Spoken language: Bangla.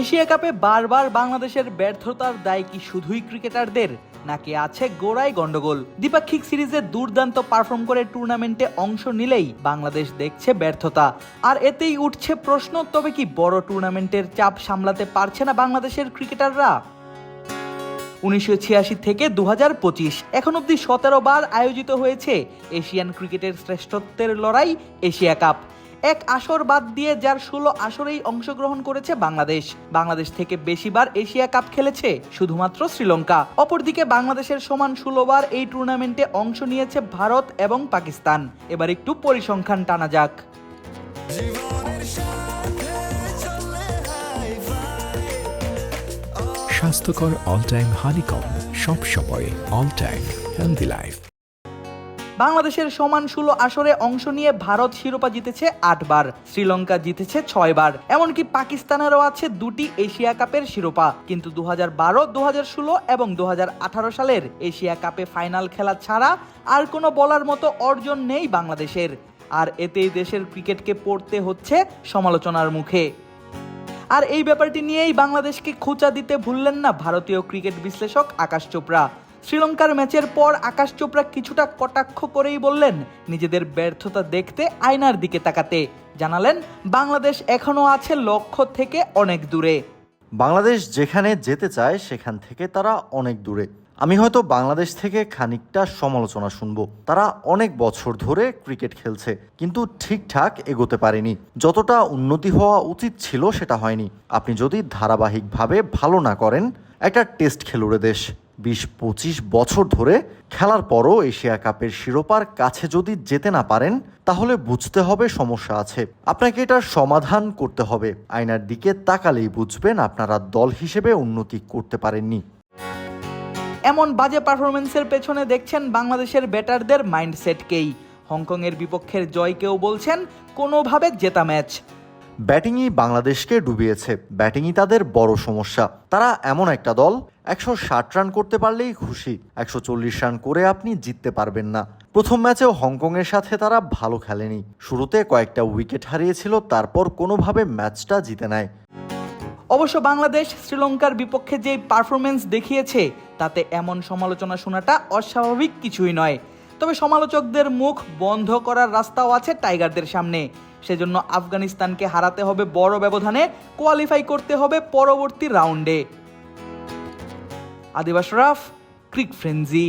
এশিয়া কাপে বারবার বাংলাদেশের ব্যর্থতার দায় কি শুধুই ক্রিকেটারদের? নাকি আছে গোড়ায় গন্ডগোল দ্বিপাক্ষিক সিরিজে দুর্দান্ত পারফর্ম করে টুর্নামেন্টে অংশ নিলেই বাংলাদেশ দেখছে ব্যর্থতা। আর এতেই উঠছে প্রশ্ন, তবে কি বড় টুর্নামেন্টের চাপ সামলাতে পারছে না বাংলাদেশের ক্রিকেটাররা? উনিশশো ছিয়াশি থেকে দু হাজার পঁচিশ, এখন অবধি সতেরো বার আয়োজিত হয়েছে এশিয়ান ক্রিকেটের শ্রেষ্ঠত্বের লড়াই এশিয়া কাপ। এক আসর বাদ দিয়ে যার ষোলো আসরেই অংশগ্রহণ করেছে বাংলাদেশ। বাংলাদেশ থেকে বেশিবার এশিয়া কাপ খেলেছে শুধুমাত্র শ্রীলঙ্কা। অপরদিকে বাংলাদেশের সমান ষোলোবার এই টুর্নামেন্টে অংশ নিয়েছে ভারত এবং পাকিস্তান। এবার একটু পরিসংখ্যান টানা যাক। স্বাস্থ্যকর অল টাইম হানিকম সব সময় অল টাইম হেলদি লাইফ বাংলাদেশের সমান ষোলো আসরে অংশ নিয়ে ভারত শিরোপা জিতেছে আটবার, শ্রীলঙ্কা জিতেছে ছয়বার। এমনকি পাকিস্তানেরও আছে দুটি এশিয়া কাপের শিরোপা। কিন্তু দু হাজার বারো দু হাজার ষোলো এবং দু হাজার আঠারো সালের এশিয়া কাপে ফাইনাল খেলা ছাড়া আর কোনো বলার মতো অর্জন নেই বাংলাদেশের। আর এতেই দেশের ক্রিকেটকে পড়তে হচ্ছে সমালোচনার মুখে। আর এই ব্যাপারটি নিয়েই বাংলাদেশকে খোঁচা দিতে ভুললেন না ভারতীয় ক্রিকেট বিশ্লেষক আকাশ চোপড়া। শ্রীলঙ্কার ম্যাচের পর আকাশ চোপড়া কিছুটা কটাক্ষ করেই বললেন, নিজেদের ব্যর্থতা দেখতে আয়নার দিকে তাকাতে। জানালেন, বাংলাদেশ এখনও আছে লক্ষ্য থেকে অনেক দূরে। বাংলাদেশ যেখানে যেতে চায়, সেখান থেকে তারা অনেক দূরে। আমি হয়তো বাংলাদেশ থেকে খানিকটা সমালোচনা শুনব। তারা অনেক বছর ধরে ক্রিকেট খেলছে, কিন্তু ঠিকঠাক এগোতে পারেনি। যতটা উন্নতি হওয়া উচিত ছিল, সেটা হয়নি। আপনি যদি ধারাবাহিকভাবে ভালো না করেন, একটা টেস্ট খেলুড়ে দেশ। বিশ পঁচিশ বছর ধরে খেলার পরও এশিয়া কাপের শিরোপার কাছে যদি যেতে না পারেন, তাহলে বুঝতে হবে সমস্যা আছে। আপনাকে এটার সমাধান করতে হবে। আয়নার দিকে তাকালেই বুঝবেন আপনারা দল হিসেবে উন্নতি করতে পারেননি। এমন বাজে পারফরমেন্সের পেছনে দেখছেন বাংলাদেশের ব্যাটারদের মাইন্ডসেটকেই। হংকংয়ের বিপক্ষের জয়কেও বলছেন, কোনোভাবে জেতা ম্যাচ। ব্যাটিংই বাংলাদেশকে ডুবিয়েছে। ব্যাটিংই তাদের বড় সমস্যা। তারা এমন একটা দল, একশো ষাট রান করতে পারলেই খুশি, একশো চল্লিশ রান করে আপনি জিততে পারবেন না। প্রথম ম্যাচেও হংকংয়ের সাথে তারা ভালো খেলেনি। শুরুতে কয়েকটা উইকেট হারিয়েছিল, তারপর কোনোভাবে ম্যাচটা জিতে নেয়। অবশ্য বাংলাদেশ শ্রীলঙ্কার বিপক্ষে যে পারফরমেন্স দেখিয়েছে, তাতে এমন সমালোচনা শোনাটা অস্বাভাবিক কিছুই নয়। তবে সমালোচকদের মুখ বন্ধ করার রাস্তাও আছে টাইগারদের সামনে। সেজন্য আফগানিস্তানকে হারাতে হবে বড় ব্যবধানে কোয়ালিফাই করতে হবে পরবর্তী রাউন্ডে আদিবাস রাফ ক্রিক ফ্রেন্জি